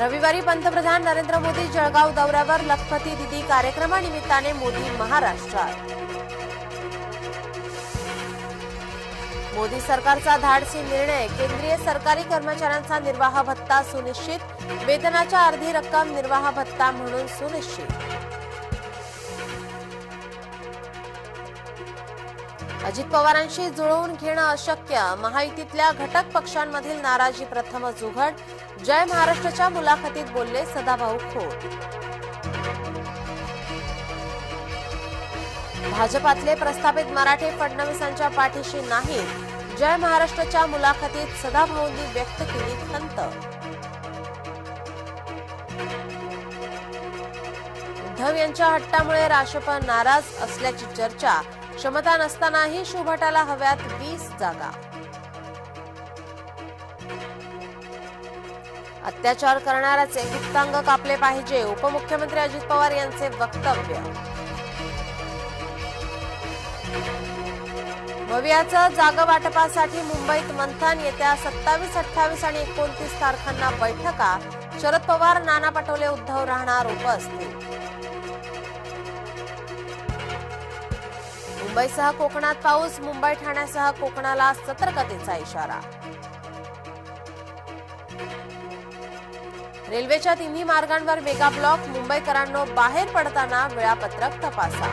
रविवारी पंतप्रधान नरेंद्र मोदी जळगाव दौऱ्यावर लखपती दिदी कार्यक्रमानिमित्ताने मोदी महाराष्ट्रात. मोदी सरकारचा धाडसी निर्णय केंद्रीय सरकारी कर्मचाऱ्यांचा निर्वाह भत्ता सुनिश्चित वेतनाच्या अर्धी रक्कम निर्वाह भत्ता म्हणून सुनिश्चित. अजित पवारांशी जुळवून घेणं अशक्य. महायुतीतल्या घटक पक्षांमधील नाराजी प्रथमच उघड जय महाराष्ट्राच्या मुलाखतीत बोलले सदाभाऊ खोत. भाजपातले प्रस्थापित मराठे फडणवीसांच्या पाठीशी नाहीत जय महाराष्ट्राच्या मुलाखतीत सदाभाऊंनी व्यक्त केली खंत. उद्धव यांच्या हट्टामुळे राष्ट्रपा नाराज असल्याची चर्चा. क्षमता नसतानाही शुभटाला हव्यात वीस जागा. अत्याचार करणाऱ्याचे गुप्तांग कापले पाहिजे उपमुख्यमंत्री अजित पवार यांचे वक्तव्य. भव्याचं जागा वाटपासाठी मुंबईत मंथन येत्या सत्तावीस अठ्ठावीस आणि एकोणतीस तारखांना बैठका. शरद पवार नाना पटोले उद्धव राहणार उपस्थित. मुंबईसह कोकणात पाऊस मुंबई ठाण्यासह कोकणाला सतर्कतेचा इशारा. रेल्वेच्या तिन्ही मार्गांवर मेगा ब्लॉक मुंबईकरांनो बाहेर पडताना वेळापत्रक तपासा.